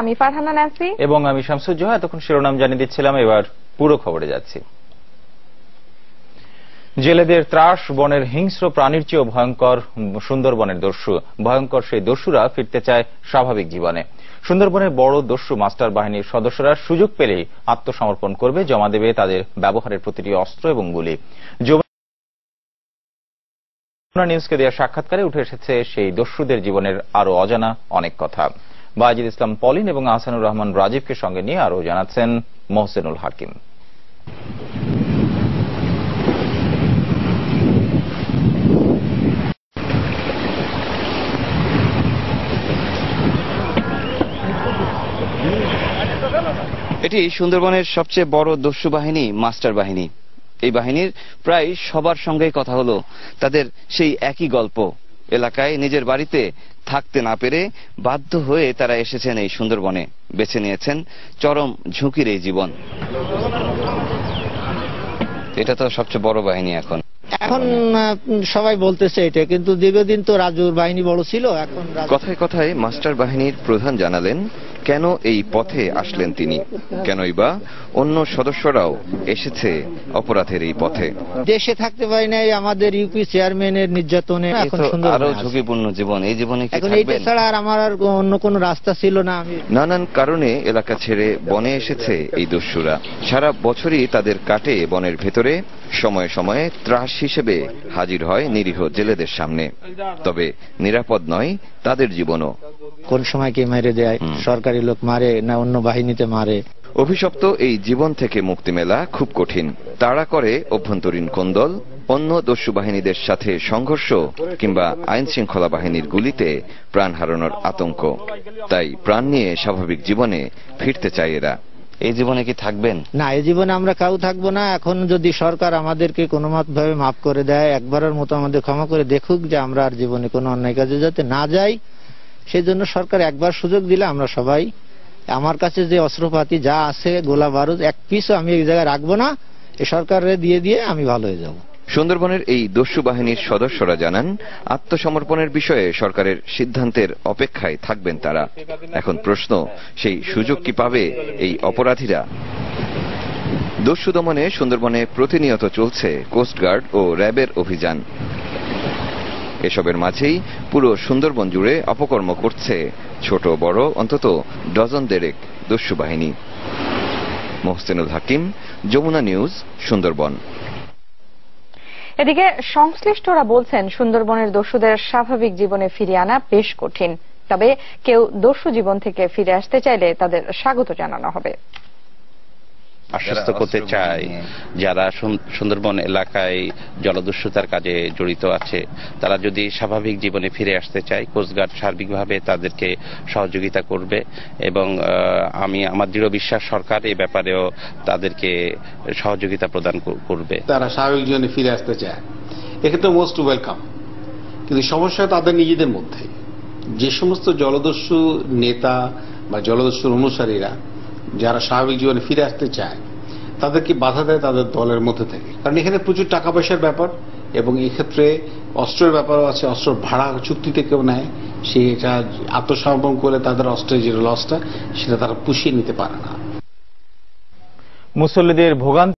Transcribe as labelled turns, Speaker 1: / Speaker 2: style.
Speaker 1: আমি ফারহানা ন্যান্সি
Speaker 2: এবং আমি শামসুজ্জোহা, এতক্ষণ শিরোনাম জানিয়ে দিচ্ছিলাম, এবার পুরো খবরে যাচ্ছি। জেলেদের ত্রাস, বনের হিংস্র প্রাণীর চেয়েও ভয়ঙ্কর, সুন্দরবনের দস্যু। ভয়ঙ্কর সেই দস্যুরা ফিরতে চায় স্বাভাবিক জীবনে। সুন্দরবনের বড় দস্যু মাস্টার বাহিনীর সদস্যরা সুযোগ পেলেই আত্মসমর্পণ করবে, জমা দেবে তাদের ব্যবহারের প্রতিটি অস্ত্র এবং গুলি। নিউজকে দেওয়া সাক্ষাৎকারে উঠে এসেছে সেই দস্যুদের জীবনের আরও অজানা অনেক কথা। বাজিদ ইসলাম পলিন এবং আহসানুর রহমান রাজীবকে সঙ্গে নিয়ে আরও জানাচ্ছেন মোহসেনুল হাকিম।
Speaker 3: এটি সুন্দরবনের সবচেয়ে বড় দস্যু বাহিনী, মাস্টার বাহিনী। এই বাহিনীর প্রায় সবার সঙ্গেই কথা হলো। তাদের সেই একই গল্প। এলাকায় নিজের বাড়িতে থাকতে না পেরে বাধ্য হয়ে তারা এসেছেন এই সুন্দরবনে। বেছে নিয়েছেন চরম ঝুঁকির এই জীবন। এটা তো সবচেয়ে বড় বাহিনী এখন।
Speaker 4: এখন সবাই বলতেছে এটা কিন্তু দীর্ঘদিন তো রাজুর বাহিনী বড় ছিল এখন
Speaker 3: কথায় কথায় মাস্টার বাহিনীর প্রধান জানালেন কেন এই পথে আসলেন তিনি? কেনই বা অন্য সদস্যরাও এসেছে অপরাধের এই পথে?
Speaker 4: দেশে থাকতে পারি নাই আমাদের ইউপি চেয়ারম্যানের নির্যাতনে এখন সুন্দর
Speaker 3: আরও ঝুঁকিপূর্ণ জীবন এই জীবনে কি
Speaker 4: এখন এইটা ছাড়া আর আমার আর অন্য কোনো রাস্তা ছিল না
Speaker 3: নানান কারণে এলাকা ছেড়ে বনে এসেছে এই দস্যুরা। সারা বছরই তাদের কাটে বনের ভেতরে সময়ে সময়ে ত্রাস হিসেবে হাজির হয় নিরীহ জেলেদের সামনে। তবে নিরাপদ নয় তাদের জীবনও।
Speaker 4: কোন সময় কে মেরে দেয় সরকারি লোক মারে না অন্য বাহিনীতে মারে?
Speaker 3: অভিশপ্ত এই জীবন থেকে মুক্তি মেলা খুব কঠিন। তাড়া করে অভ্যন্তরীণ কোন্দল অন্য দস্যু বাহিনীদের সাথে সংঘর্ষ কিংবা আইন শৃঙ্খলা বাহিনীর গুলিতে প্রাণ হারানোর আতঙ্ক। তাই প্রাণ নিয়ে স্বাভাবিক জীবনে ফিরতে চায় এরা। এই জীবনে কি থাকবেন?
Speaker 4: না, এই জীবনে আমরা কাউ থাকব না। এখন যদি সরকার আমাদেরকে কোনো ভাবে মাফ করে দেয়, একবারের মতো আমাদের ক্ষমা করে দেখুক যে আমরা আর জীবনে কোনো অন্যায় কাজে যাতে না যাই সেই জন্য সরকার একবার সুযোগ দিলে আমরা সবাই আমার কাছে যে অস্ত্রপাতি যা আছে, গোলা বারুদ, এক পিসও আমি এই জায়গায় রাখব না। এ সরকারে দিয়ে দিয়ে আমি ভালো হয়ে যাব।
Speaker 3: সুন্দরবনের এই দস্যু বাহিনীর সদস্যরা জানান, আত্মসমর্পণের বিষয়ে সরকারের সিদ্ধান্তের অপেক্ষায় থাকবেন তারা। এখন প্রশ্ন, সেই সুযোগ কি পাবে এই অপরাধীরা? দস্যু দমনে সুন্দরবনে প্রতিনিয়ত চলছে কোস্টগার্ড ও র্যাবের অভিযান। এসবের মাঝেই পুরো সুন্দরবন জুড়ে অপকর্ম করছে ছোট বড়, অন্তত ডজন দেড়েক দস্যু বাহিনী। মোহসেনুল হাকিম, যমুনা নিউজ, সুন্দরবন।
Speaker 1: এদিকে সংশ্লিষ্টরা বলছেন, সুন্দরবনের দস্যুদের স্বাভাবিক জীবনে ফিরিয়ে আনা বেশ কঠিন। তবে কেউ দস্যু জীবন থেকে ফিরে আসতে চাইলে তাদের স্বাগত জানানো হবে।
Speaker 5: আশ্বস্ত করতে চাই যারা সুন্দরবন এলাকায় জলদস্যুতার কাজে জড়িত আছে তারা যদি স্বাভাবিক জীবনে ফিরে আসতে চায় কোস্টগার্ড সার্বিকভাবে তাদেরকে সহযোগিতা করবে এবং আহ, আমি আমার দৃঢ় বিশ্বাস সরকার এই ব্যাপারেও তাদেরকে সহযোগিতা প্রদান করবে।
Speaker 6: তারা স্বাভাবিক জীবনে ফিরে আসতে চায়। এক্ষেত্রে মোস্ট ওয়েলকাম কিন্তু সমস্যা তাদের নিজেদের মধ্যে। যে সমস্ত জলদস্যু নেতা বা জলদস্যুর অনুসারীরা যারা স্বাভাবিক জীবনে ফিরে আসতে চায়, তাদেরকে বাধা দেয় তাদের দলের মধ্যে থেকে। কারণ এখানে প্রচুর টাকা পয়সার ব্যাপার এবং এক্ষেত্রে অস্ত্রের ব্যাপারও আছে, অস্ত্র ভাড়া চুক্তিতে কেউ নেয়, সে এটা আত্মসমর্পণ করে তাদের অস্ত্রের যে লসটা সেটা তারা পুষিয়ে নিতে পারে না।
Speaker 2: মুসল্লিদের ভোগান্তি